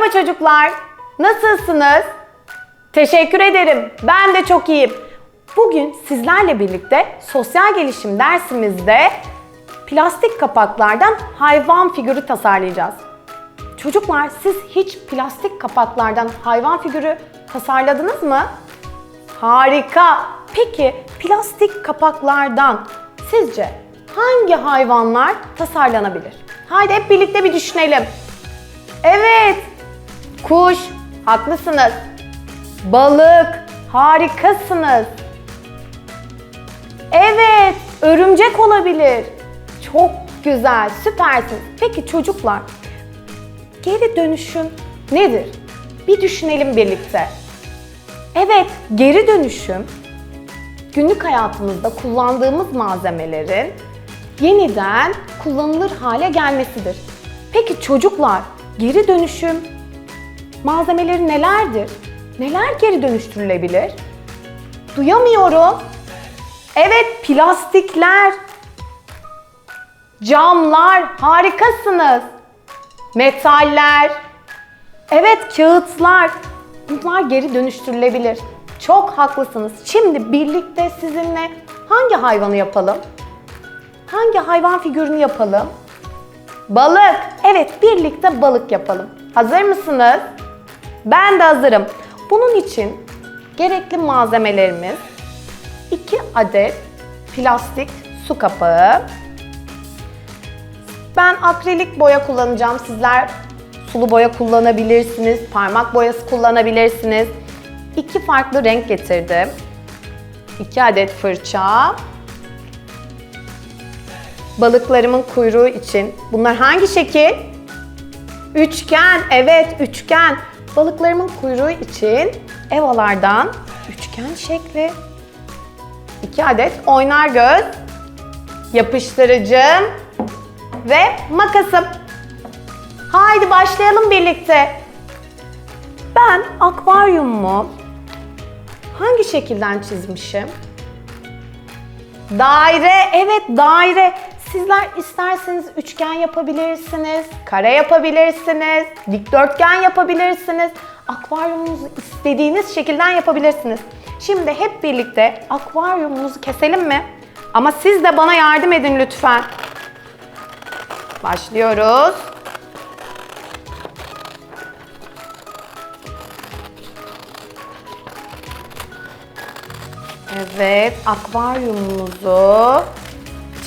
Merhaba çocuklar. Nasılsınız? Teşekkür ederim. Ben de çok iyiyim. Bugün sizlerle birlikte sosyal gelişim dersimizde plastik kapaklardan hayvan figürü tasarlayacağız. Çocuklar siz hiç plastik kapaklardan hayvan figürü tasarladınız mı? Harika. Peki plastik kapaklardan sizce hangi hayvanlar tasarlanabilir? Haydi hep birlikte bir düşünelim. Evet. Kuş. Haklısınız. Balık. Harikasınız. Evet. Örümcek olabilir. Çok güzel. Süpersiniz. Peki çocuklar, geri dönüşüm nedir? Bir düşünelim birlikte. Evet, geri dönüşüm günlük hayatımızda kullandığımız malzemelerin yeniden kullanılır hale gelmesidir. Peki çocuklar, geri dönüşüm malzemeleri nelerdir? Neler geri dönüştürülebilir? Duyamıyorum. Evet, plastikler, camlar, harikasınız. Metaller, evet kağıtlar, bunlar geri dönüştürülebilir. Çok haklısınız. Şimdi birlikte sizinle hangi hayvanı yapalım? Hangi hayvan figürünü yapalım? Balık. Evet, birlikte balık yapalım. Hazır mısınız? Ben de hazırım. Bunun için gerekli malzemelerimiz 2 adet plastik su kapağı. Ben akrilik boya kullanacağım. Sizler sulu boya kullanabilirsiniz, parmak boyası kullanabilirsiniz. İki farklı renk getirdim. 2 adet fırça. Balıklarımın kuyruğu için. Bunlar hangi şekil? Üçgen. Evet, üçgen. Balıklarımın kuyruğu için evalardan üçgen şekli. 2 adet oynar göz, yapıştırıcım ve makasım. Haydi başlayalım birlikte. Ben akvaryumumu hangi şekilden çizmişim? Daire, evet daire. Sizler isterseniz üçgen yapabilirsiniz, kare yapabilirsiniz, dikdörtgen yapabilirsiniz. Akvaryumunuzu istediğiniz şekilden yapabilirsiniz. Şimdi hep birlikte akvaryumumuzu keselim mi? Ama siz de bana yardım edin lütfen. Başlıyoruz. Evet, akvaryumumuzu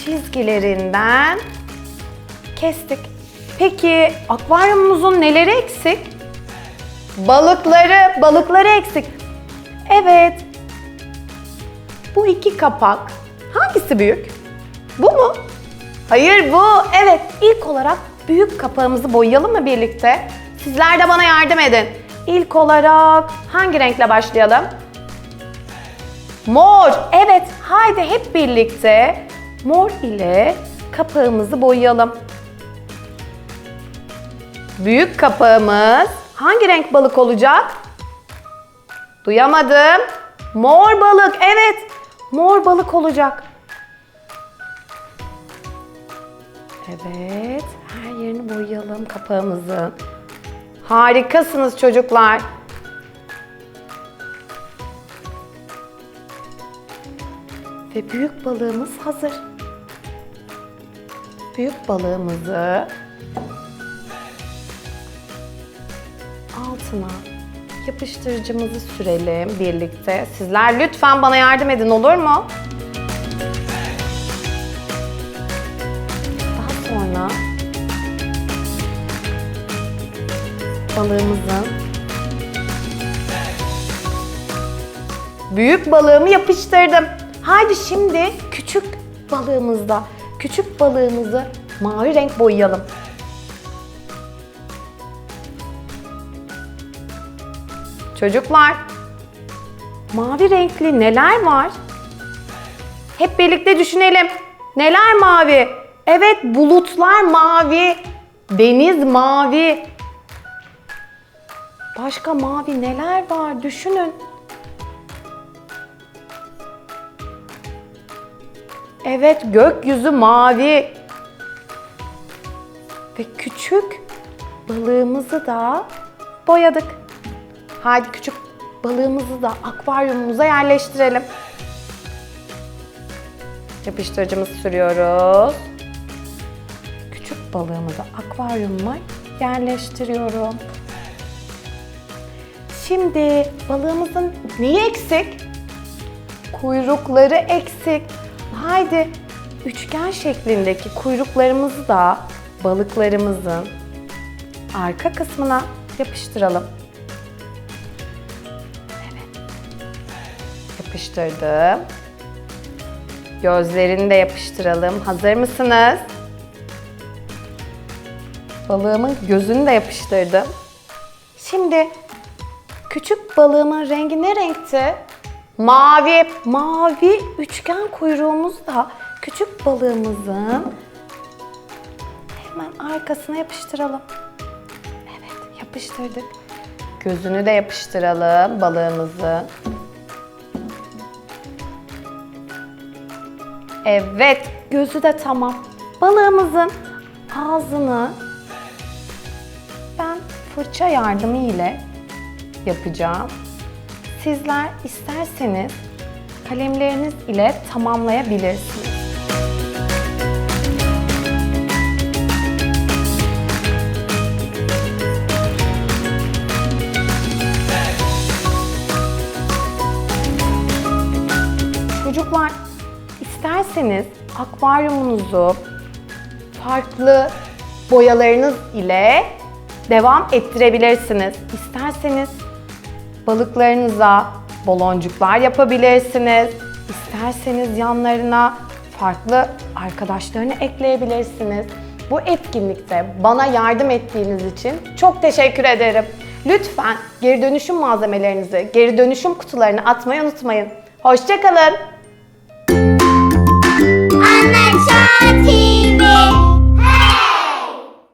çizgilerinden kestik. Peki akvaryumumuzun neleri eksik? Balıkları, balıkları eksik. Evet. Bu iki kapak hangisi büyük? Bu mu? Hayır bu. Evet ilk olarak büyük kapağımızı boyayalım mı birlikte? Sizler de bana yardım edin. İlk olarak hangi renkle başlayalım? Mor. Evet haydi hep birlikte mor ile kapağımızı boyayalım. Büyük kapağımız hangi renk balık olacak? Duyamadım. Mor balık. Evet. Mor balık olacak. Evet. Her yerini boyayalım kapağımızın. Harikasınız çocuklar. Ve büyük balığımız hazır. Büyük balığımızı altına yapıştırıcımızı sürelim birlikte. Sizler lütfen bana yardım edin olur mu? Daha sonra balığımızın büyük balığımı yapıştırdım. Haydi şimdi küçük balığımızda balığımızı mavi renk boyayalım. Çocuklar, mavi renkli neler var? Hep birlikte düşünelim. Neler mavi? Evet, bulutlar mavi. Deniz mavi. Başka mavi neler var? Düşünün. Evet, gökyüzü mavi. Ve küçük balığımızı da boyadık. Haydi küçük balığımızı da akvaryumumuza yerleştirelim. Yapıştırıcımızı sürüyoruz. Küçük balığımızı akvaryumuma yerleştiriyorum. Şimdi balığımızın neyi eksik? Kuyrukları eksik. Haydi üçgen şeklindeki kuyruklarımızı da balıklarımızın arka kısmına yapıştıralım. Evet. Yapıştırdım. Gözlerini de yapıştıralım. Hazır mısınız? Balığımın gözünü de yapıştırdım. Şimdi küçük balığımın rengi ne renkti? Mavi. Mavi üçgen kuyruğumuz da küçük balığımızın hemen arkasına yapıştıralım. Evet, yapıştırdık. Gözünü de yapıştıralım balığımızın. Evet, gözü de tamam. Balığımızın ağzını ben fırça yardımı ile yapacağım. Sizler isterseniz kalemleriniz ile tamamlayabilirsiniz. Çocuklar isterseniz akvaryumunuzu farklı boyalarınız ile devam ettirebilirsiniz. İsterseniz balıklarınıza baloncuklar yapabilirsiniz. İsterseniz yanlarına farklı arkadaşlarını ekleyebilirsiniz. Bu etkinlikte bana yardım ettiğiniz için çok teşekkür ederim. Lütfen geri dönüşüm malzemelerinizi geri dönüşüm kutularına atmayı unutmayın. Hoşçakalın.